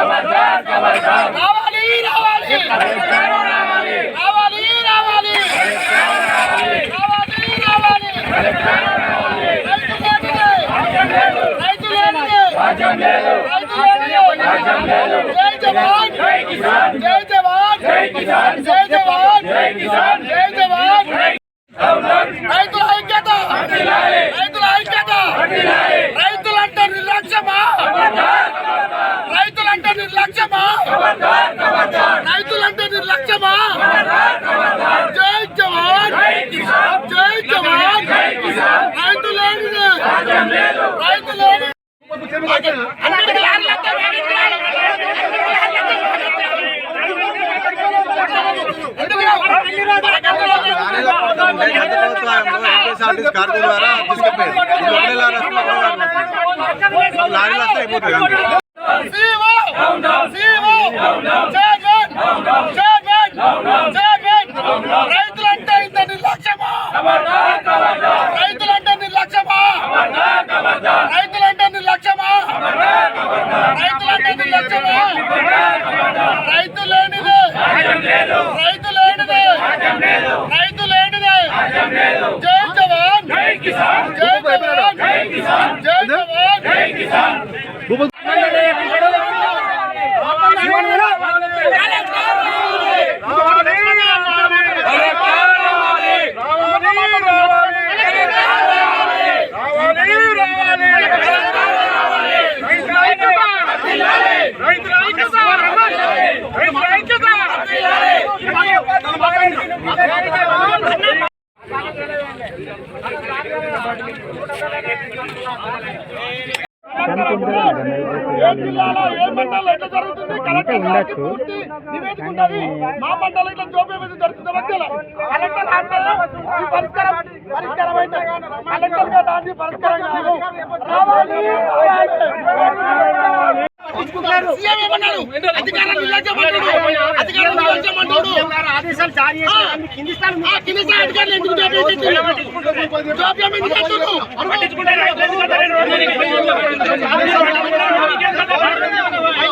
రావాలి రావాలి. రావాలి రావాలి. జై జవాన్. జై కిసాన్. జై జవాన్. జై కిసాన్. జై జవాన్ జై కిసాన్ జై జవాన్ రైతుల ఐక్యత రైతుల ఐక్యత రైతులంటే నిర్లక్ష్యమా రైతులంటే నిర్లక్ష్యమా రైతులంటే నిర్లక్ష్యమా జై జవాన్ జై జవాన్ రైతు లేనిదే రైతు లేని అన్నిటికీ లారీలతో ఏపీఎస్ఆర్టీసీ కార్డు ద్వారా తీసుకుపోయారు ఇది ఒకటే లారీ వస్తుంది, ఒకటే లారీ వస్తుంది. లారీలు వస్తే అయిపోతుంది రైతులంటే ఇంత నిర్లక్ష్యమా? రైతులంటే నిర్లక్ష్యమా? రైతులంటే నిర్లక్ష్యమా రైతులంటే నిర్లక్ష్యమా రైతు లేనిదే. రైతు లేనిదే. రైతు లేనిదే. జై జవాన్. జై కిసాన్. జై జవాన్. జై కిసాన్. జై జవాన్. జై కిసాన్. మండలంలో ఎట్లా జరుగుతుంది కలెక్టర్ గారికి పూర్తి నివేదిక ఉన్నది. మా మండలం ఇట్లా జోబీ మీద జరుగుతుంది మధ్యలో. కలెక్టర్ ఆధ్వర్యంలో ఈ పరిష్కారం పరిష్కారం అయితే కలెక్టర్ గారు దాన్ని పరిష్కారం కాదు. రావాలి. ఆదేశాలు జారీ చేసి ఆ, కింది స్థాయి అధికారులు ఎందుకు జోబీ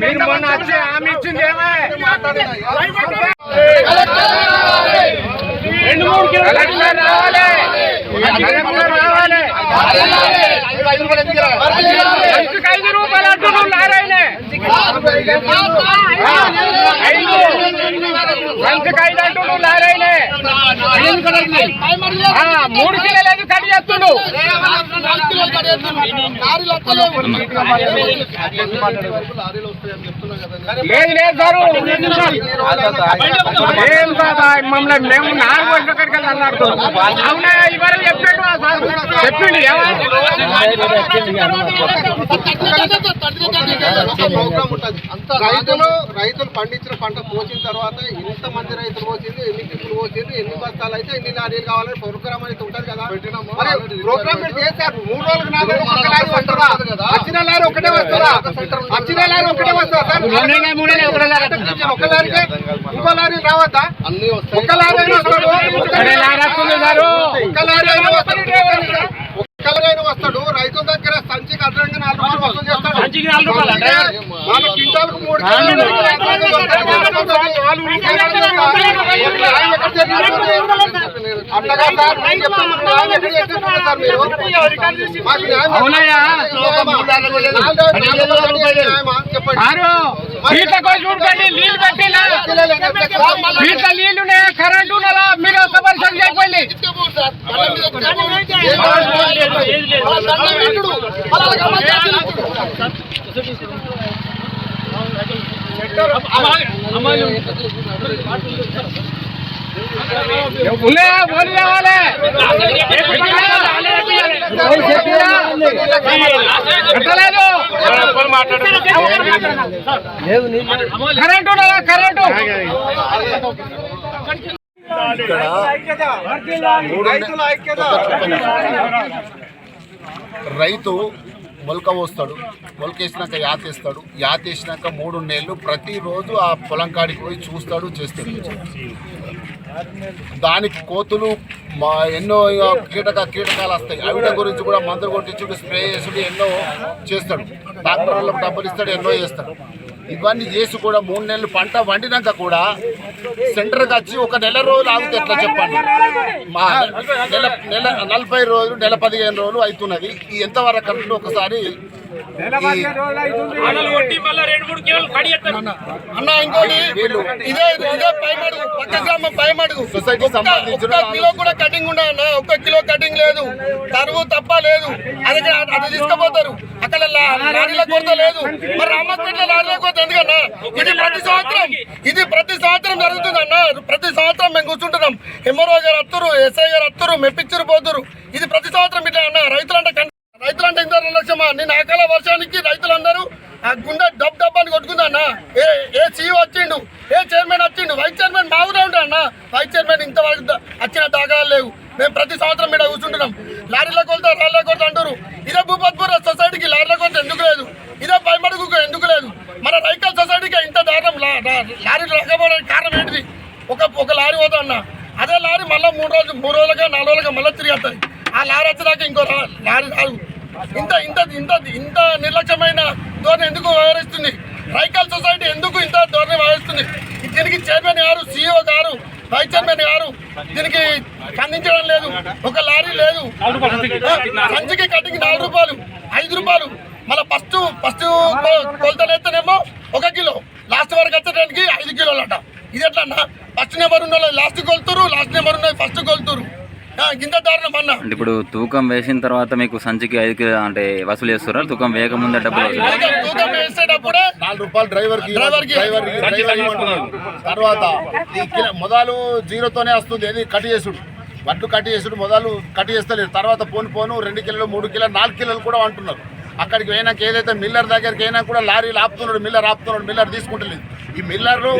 మీరు మొన్న వచ్చి హామీ ఇచ్చింది ఏమే? రెండు మూడు కిలోమీటర్లు రావాలి. కలెక్టర్ రావాలి. మంచికి ఐదు రూపాయలు అంటున్నావు నారాయణ ఐదు మంచికి ఐదు అంటున్నావు నారాయణ ఆ, మూడు కిలోలు ఎందుకు కట్ చేస్తుండు లేదు లేదు సారు ఏం కాదా మమ్మల్ని మేము నాలుగు రోజుల కడికి వెళ్ళాడుతున్నాం అవునా ఇవరకు చెప్పాడు ఆ రైతులు రైతులు పండించిన పంట పోసిన తర్వాత ఎంత మంది రైతులు పోసింది ఎన్ని టిప్పులు పోసింది ఎన్ని బస్తాలు అయితే ఎన్ని లారీలు కావాలని ప్రోగ్రామ్ ఉంటది కదా. మరి ప్రోగ్రామ్ మీరు చేశారు. మూడు రోజులకు నాలుగు రోజులకు ఒక లారీ వస్తుందా? వచ్చిన లారీ ఒకటే వస్తుందా? వచ్చిన లారీ ఒకటే వస్తుందా? సార్ ఒక లారీకే ఇంకో లారీ రావద్దా? అన్ని ఒక లారీ అయినా వస్తాడు. లారీ అయినా వస్తాడు ఒక్క లారీ అయినా వస్తాడు రైతుల దగ్గర సంచికి అదనంగా నాలుగు రూపాయలు వసూలు చేస్తాడు సంచికి నాలుగు రూపాయలు అంటే? నాలుగు క్వింటాలకు మూడు కిలోలు అట్లా కాదు సార్ నేను చెప్తాను న్యాయం ఎక్కడ చేస్తున్నారు సార్ మీరు మాకు న్యాయం అవునయ్యా. న్యాయమా? చెప్పండి ఆరు వీటికి వచ్చి చూడండి నీళ్ళు పెట్టినా వీటిలో నీళ్ళు ఉన్నాయా కరెంట్ ఉన్నదా మీరు ఒక పరిస్థితి చెప్పండి కావాలి కట్టలేదు కరెంటు ఇక్కడ. రైతు మొలక పోస్తాడు మొలకేసినాక యాత వేస్తాడు. యాత వేసినాక మూడు నెలలు ప్రతిరోజు ఆ పొలం కాడికి పోయి చూస్తాడు చేస్తాడు. దానికి కోతులు మా ఎన్నో కీటక కీటకాలు వస్తాయి. అవిట గురించి కూడా మందులు కొట్టించుడు స్ప్రే చేసుడు ఎన్నో చేస్తాడు. డాక్టర్ వాళ్ళకి డబ్బులు ఇస్తాడు ఎన్నో చేస్తాడు. ఇవన్నీ చేసి కూడా మూడు నెలలు పంట వండినాక కూడా సెంటర్కి వచ్చి ఒక నెల రోజులు ఆగితే ఎట్లా చెప్పండి? మా నెల నెల నలభై రోజులు నెల పదిహేను రోజులు అవుతున్నది. ఎంతవరకు అంటే ఒకసారి అన్న ఇంకోటి ఇదే ఇదే పైమడుగు పక్క గ్రామం పైమడుగు ఒక్క- కిలో కూడా కటింగ్ ఉండదు అన్న ఒక్క కిలో కటింగ్ లేదు. తరువు తప్ప లేదు. అది అది తీసుకుపోతారు. అక్కడ లారీల కొరత లేదు. మరి రామపేట లారీల కొరత ఎందుకన్నా? ఇది ప్రతి సంవత్సరం ఇది ప్రతి సంవత్సరం జరుగుతుంది అన్న. ప్రతి సంవత్సరం మేము కూర్చుంటున్నాం. ఎంఆర్ఓ గారు వస్తురు ఎస్ఐ గారు వస్తురు మెప్పించరు పోతురు. ఇది ప్రతి సంవత్సరం ఇట్లా అన్న. రైతులంటే రైతులంటే ఇంత నిర్లక్ష్యమా నేను అకాల వర్షానికి రైతులందరూ ఆ గుండె డబ్ డబ్ అని కొట్టుకుందన్న ఏ ఏ సీఈ వచ్చిండు? ఏ చైర్మన్ వచ్చిండు? వైస్ చైర్మన్ మా ఊరే ఉంటాడు అన్న? వైస్ చైర్మన్ ఇంతవరకు వచ్చిన దాఖలాలు లేవు. మేము ప్రతి సంవత్సరం మీద కూర్చుంటున్నాం. లారీల కొలత రాళ్ళ కొలత అంటారు ఇదే భూపత్పూర్ సొసైటీకి లారీల కొలత ఎందుకు లేదు? ఇదే పైమడుగుకు ఎందుకు లేదు? మన రైకల్ సొసైటీకి ఇంత దారుణం లా- లారీలు రాకపోవడానికి కారణం ఏంటిది? ఒక ఒక లారీ పోతా అన్న. అదే లారీ మళ్ళీ మూడు రోజులు మూడు రోజులుగా నాలుగు రోజులుగా మళ్ళీ తిరిగి వస్తుంది ఆ లారీ వచ్చేదాకా ఇంకో లారీ రాదు. ఇంత ఇంత ఇంత ఇంత నిర్లక్ష్యమైన ధోరణి ఎందుకు వ్యవహరిస్తుంది? రైకల్ సొసైటీ ఎందుకు ఇంత ధోరణి వ్యవహరిస్తుంది? దీనికి చైర్మన్ గారు సిఇఓ గారు? వైస్ చైర్మన్ గారు దీనికి ఖండించడం లేదు. ఒక లారీ లేదు. సంచికి కటింగ్ నాలుగు రూపాయలు ఐదు రూపాయలు. మళ్ళీ ఫస్ట్ ఫస్ట్ కొలతలేస్తేనేమో ఒక కిలో. లాస్ట్ వరకు వచ్చేటానికి ఐదు కిలోలు అట ఇది ఎట్లా ఫస్ట్ నెంబర్ ఉన్న వాళ్ళు లాస్ట్ కొలుతురు లాస్ట్ నెంబర్ ఉన్న ఫస్ట్ కొలుతురు అంటే ఇప్పుడు తూకం వేసిన తర్వాత మీకు సంచికి ఐదు కి- అంటే వసూలు చేస్తారా? తూకం వేయకముందే డబ్బులు వసూలు తూకం- వేసేటప్పుడే నాలుగు రూపాయలు డ్రైవర్కి డ్రైవర్ తర్వాత ఈ కిలో మొదలు జీరోతోనే వస్తుంది. ఏది కట్ చేసుడు. వడ్లు కట్ చేసుడు. మొదలు కట్ చేస్తలేరు. తర్వాత పోను పోను రెండు కిలోలు మూడు కిలోలు నాలుగు కిలోలు కూడా అంటున్నారు. అక్కడికి పోయినాక ఏదైతే మిల్లర్ దగ్గరికి అయినా కూడా లారీలు ఆపుతున్నాడు మిల్లర్ ఆపుతున్నాడు మిల్లర్ తీసుకుంటలేదు. ఈ మిల్లర్లు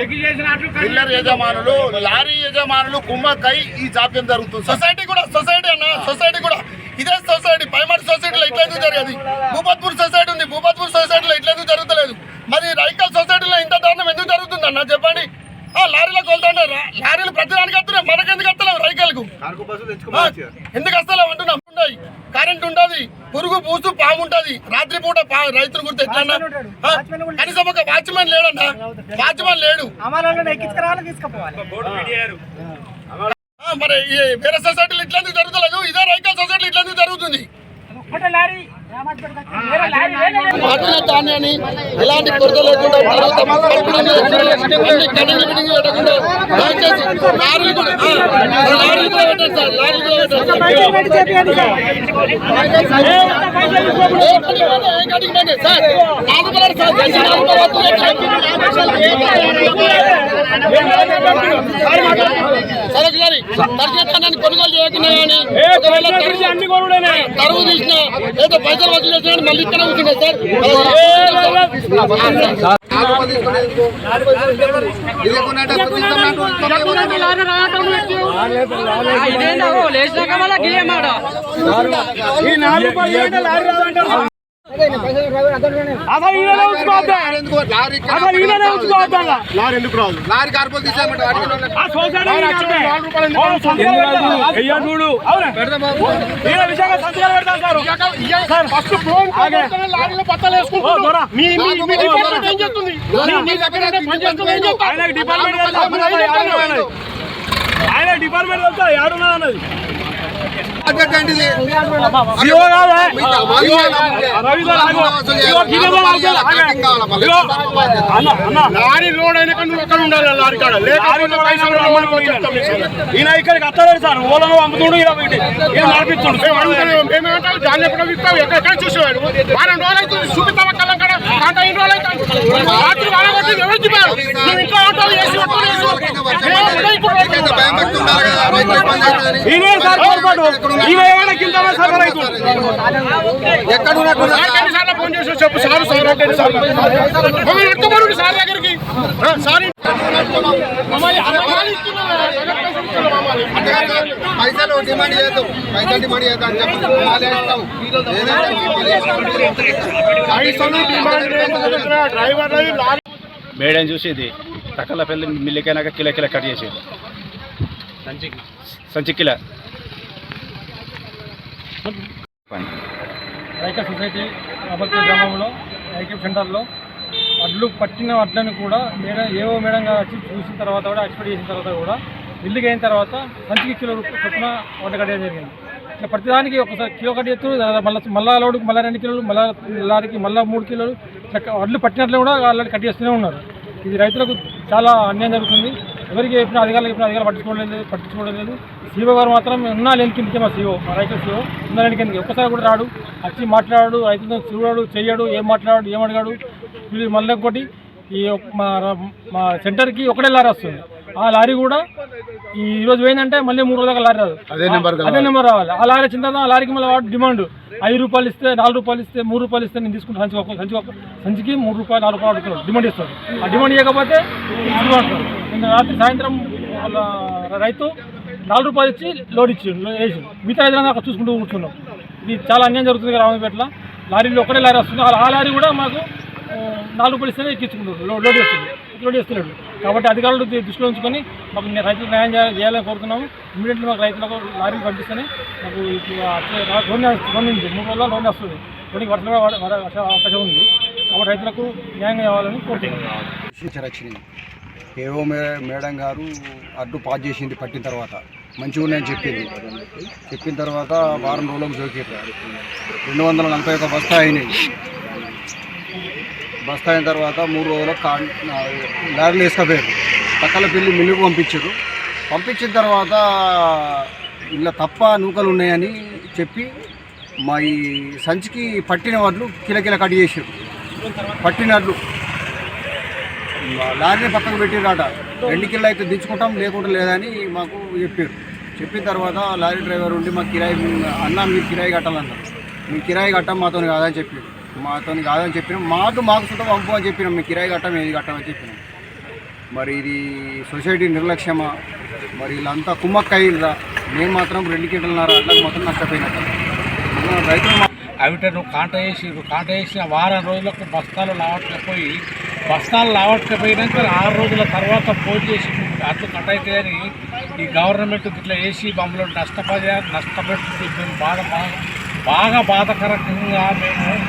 మిల్లర్ యజమానులు లారీ యజమానులు కుమ్మక్కై ఈ జాప్యం జరుగుతుంది. సొసైటీ కూడా సొసైటీ అన్న సొసైటీ కూడా. ఇదే సొసైటీ పైమటి సొసైటీ ఇట్లా ఎందుకు జరిగేది భూపత్పూర్ సొసైటీ ఉంది భూపత్పూర్ సొసైటీలో ఇట్లా ఎందుకు జరుగుతలేదు మరి రైకల్ సొసైటీలో ఇంత దారుణం ఎందుకు జరుగుతుంది అన్న చెప్పండి ఆ, లారీలకు వెళ్తాంటారు లారీలు ప్రతి దానికి వస్తున్నాయి మనకెందుకు వస్తలేవు రైకల్కు ఆ, ఎందుకు వస్తలేవు అంటున్నాం ఉన్నాయి కరెంట్ ఉండదు పురుగు పూసు పాము ఉంటది రాత్రి పూట పా రైతులు గుర్తు ఎట్లన్నా ఆ, కనీసం ఒక వాచ్మెన్ వాచ్మెన్ లేడు. మరి ఈ వేరే సొసైటీలు ఇట్లా జరుగుతలేదు? ఇదే రైకల్ సొసైటీలు ఇట్లా జరుగుతుంది? ఒకటే లారీ ఇలాంటి ధాన్యాన్ని ఎలాంటి కొరత లేకుండా తర్వాత దయచేసి లారీలు కూడా లారీలు కూడా పెట్టండి సార్ లారీలు కూడా పెట్టండి సార్ నాలుగు కలర్ సార్ నాలుగు కలర్ సరే ఒకసారి దర్శనాన్ని కొనుగోలు చేయకుండా కానీ తరువు- తీసినా ఏదో పైసలు వసూలు చేసినా మళ్ళీ ఇక్కడ కూర్చున్నాయి సార్. నాలుగు రూపాయలు తీసుకుని ఎందుకు? ఇది కొన్నట్టు ఎందుకు? లారీ మీ డిపార్ట్మెంట్ ఏం చేస్తుంది? మీ- దగ్గర? ఆయన డిపార్ట్మెంట్? ఆయన డిపార్ట్మెంట్ వెళ్తా ఏడున్నా అన్న లారీ లోడ్ అయినా నువ్వు ఎక్కడ ఉండాలి లారీ కాడ. ఈయన ఇక్కడికి వస్తలేదు సార్. ఓలను అమ్ముతుండు ఈయన నడిపిస్తుండు? మేము అడుగుతున్నాం, మేమేమంటాం దాన్ని ఎక్కడ చూసేవాడు. వారం రోజులు అవుతుంది రాత్రి ఎవరు చెప్పారు నువ్వు ఇంట్లో. ఈయనే సార్ సార్ రైతు ఎక్కడ ఉన్నట్టు ఎన్ని సార్లు ఫోన్ చేసి చెప్పు సార్ సార్ అంటే సార్ మమ్మల్ని ఎత్తుకోరు సార్ దగ్గరికి సార్ మమ్మల్ని పైసలు డిమాండ్ చేద్దాం పైసలు డిమాండ్ చేద్దాం అని చెప్పి మేడం చూసి ఇది తక్కల పెళ్ళి మిల్లికైనాక కిలో కిలో కట్ చేసేది. సంచి కిలో. రైక సొసైటీ అబద్ధ గ్రామంలో ఐక్యం సెంటర్లో వడ్లు పట్టిన వడ్లను కూడా మేడం ఏవో మేడం గారు వచ్చి చూసిన తర్వాత కూడా ఎక్స్పెక్ట్ చేసిన తర్వాత కూడా బిల్లుకి అయిన తర్వాత మంచికి కిలో రూపాయలు చొప్పున వంట కట్టడం జరిగింది. ఇట్లా ప్రతిదానికి ఒకసారి కిలో కట్టి ఎత్తు మళ్ళీ మళ్ళా లోడుకి మళ్ళీ రెండు కిలోలు మళ్ళీ లారీకి మళ్ళీ మూడు కిలోలు ఇట్లా వడ్లు పట్టినట్లు కూడా వాళ్ళు కట్ చేస్తూనే ఉన్నారు. ఇది రైతులకు చాలా అన్యాయం జరుగుతుంది. ఎవరికి చెప్పిన అధికారులు చెప్పిన అధికారులు పట్టించుకోవడం లేదు పట్టించుకోవడం లేదు. సీఓ గారు మాత్రం ఉన్నా లేని కిందకే మా సీఓ మా రైతుల సీఓ ఉన్నా లేని కిందకి ఒక్కసారి కూడా రాడు వచ్చి మాట్లాడాడు రైతులతో చూడాడు చెయ్యడు ఏం మాట్లాడాడు ఏం అడిగాడు వీళ్ళు మళ్ళీ ఇంకోటి ఈ మా మా సెంటర్కి ఒకటే లారీ వస్తుంది. ఆ లారీ కూడా ఈ రోజు పోయిందంటే మళ్ళీ మూడు రోజుల లారీ రాదు. అదే నెంబర్ అదే నెంబర్ రావాలి. ఆ లారీ వచ్చిన తర్వాత ఆ లారీకి మళ్ళీ వాడు డిమాండ్. ఐదు రూపాయలు ఇస్తే నాలుగు రూపాయలు ఇస్తే మూడు రూపాయలు ఇస్తే నేను తీసుకుంటాను సంచి ఒక్క సంచి ఒక్క సంచికి మూడు రూపాయలు నాలుగు రూపాయలు అడుగుతున్నాడు. డిమాండ్ ఇస్తాడు. ఆ డిమాండ్ తీసుకుంటాడు నిన్న రాత్రి సాయంత్రం వాళ్ళ రైతు నాలుగు రూపాయలు ఇచ్చి లోడ్ ఇచ్చి వేసి మిగతా ఐదు అక్కడ చూసుకుంటూ కూర్చున్నాం. ఇది చాలా అన్యాయం జరుగుతుంది రామపేటలో లారీలో ఒకటే లారీ వస్తుంది. ఆ- ఆ లారీ కూడా మాకు నాలుగు రూపాయలు ఇస్తేనే ఎక్కించుకుంటారు లోడ్ చేస్తుంది. లోడ్ చేస్తున్నాడు. కాబట్టి అధికారులు దృష్టిలో ఉంచుకొని మాకు నే- రైతులకు న్యాయం చేయాలని కోరుతున్నాము. ఇమీడియట్లీ మాకు రైతులకు లారీలు పంపిస్తేనే మాకు లోన్ లోన్ ఉంది. మూడు రోజుల్లో లోన్ వస్తుంది. కొన్ని వర్షాలు కూడా అవకాశం ఉంది. కాబట్టి రైతులకు న్యాయం కావాలని కోరుతున్నాను ఏవో మేడం గారు అడ్డు పాస్ చేసింది పట్టిన తర్వాత. మంచిగా ఉన్నాయని చెప్పింది. చెప్పిన తర్వాత వారం రోజులకు జోకి రెండు వందల నలభై ఒక బస్తా అయినాయి. బస్తా అయిన తర్వాత మూడు రోజులకు కా లారీలు వేసుకపోయారు. పక్కల పిల్లి మిల్లుకు పంపించారు. పంపించిన తర్వాత ఇలా తప్ప నూకలు ఉన్నాయని చెప్పి మా ఈ సంచికి పట్టిన వడ్లు కిలకిల కట్ చేసారు పట్టినట్లు లారీని పక్కకు పెట్టిరాట రెండు కిలో అయితే దించుకుంటాం లేకుండా లేదని మాకు చెప్పారు. చెప్పిన తర్వాత లారీ డ్రైవర్ ఉండి మా కిరాయి అన్న మీరు కిరాయి కట్టాలన్నారు. మీ కిరాయి కట్టం మాతో కాదని చెప్పారు. మాతో కాదని చెప్పినాం. మాకు మాకు సుత పంపు అని చెప్పినాం. మీ కిరాయి కట్టం ఏది కట్టమని చెప్పినాం. మరి ఇది సొసైటీ నిర్లక్ష్యమా? మరి వీళ్ళంతా కుమ్మక్కయ్యిందా మేము మాత్రం రెండు కింటలున్నర అట్లా మొత్తం నష్టపోయినట్టు రైతులు మా- అవిటను కాంట వేసి కాంట వేసిన వారం రోజులకు బస్తాలు లావట్కపోయి బస్తాలు లావట్కపోయినాక ఆరు రోజుల తర్వాత ఫోన్ చేసి అట్లు కట్ అవుతాయని ఈ గవర్నమెంట్ ఇట్లా వేసి మమ్మల్ని నష్టపడే నష్టపెడుతుంది. మేము బాగా బాగా బాధాకరంగా మేము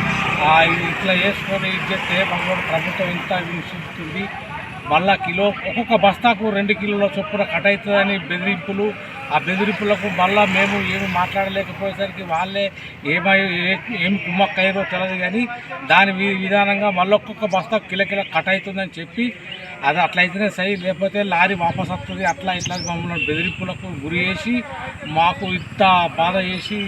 ఇట్లా వేసుకొని ఇది చేస్తే మమ్మల్ని ప్రభుత్వం ఇంత హింసిస్తుంది మళ్ళా కిలో ఒక్కొక్క బస్తాకు రెండు కిలోల చొప్పున కట్ అవుతుందని బెదిరింపులు. ఆ బెదిరింపులకు మళ్ళా మేము ఏమి మాట్లాడలేకపోయేసరికి వాళ్ళే ఏమై ఏం ఏం కుమ్మక్కయ్యారో తెలియదు కానీ దాని విధానంగా మళ్ళీ ఒక్కొక్క బస్తా కిలో కిలో కట్ అవుతుందని చెప్పి అది అట్లయితేనే సై లేకపోతే లారీ వాపస్ వస్తుంది అట్లా ఇట్లా మమ్మల్ని బెదిరింపులకు గురి చేసి మాకు ఇంత బాధ చేసి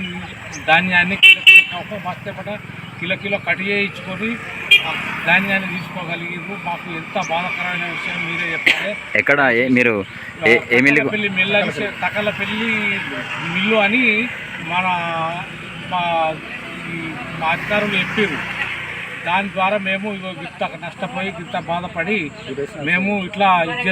ధాన్యాన్ని కిలో ఒక్కొక్క బస్తా కిలో కిలో కట్ చేయించుకొని ధాన్యాన్ని తీసుకోగలిగారు మాకు ఎంత బాధాకరమైన విషయం మీరే చెప్పాలి. ఎక్కడ ఏ- మీరు ఏ- ఏ మిల్లుకు తకలపల్లి మిల్లు అని తకలపల్లి. మిల్లు అని మన మా అధికారులు చెప్పారు దాని ద్వారా మేము ఇంత నష్టపోయి ఇంత బాధపడి మేము ఇట్లా ఇది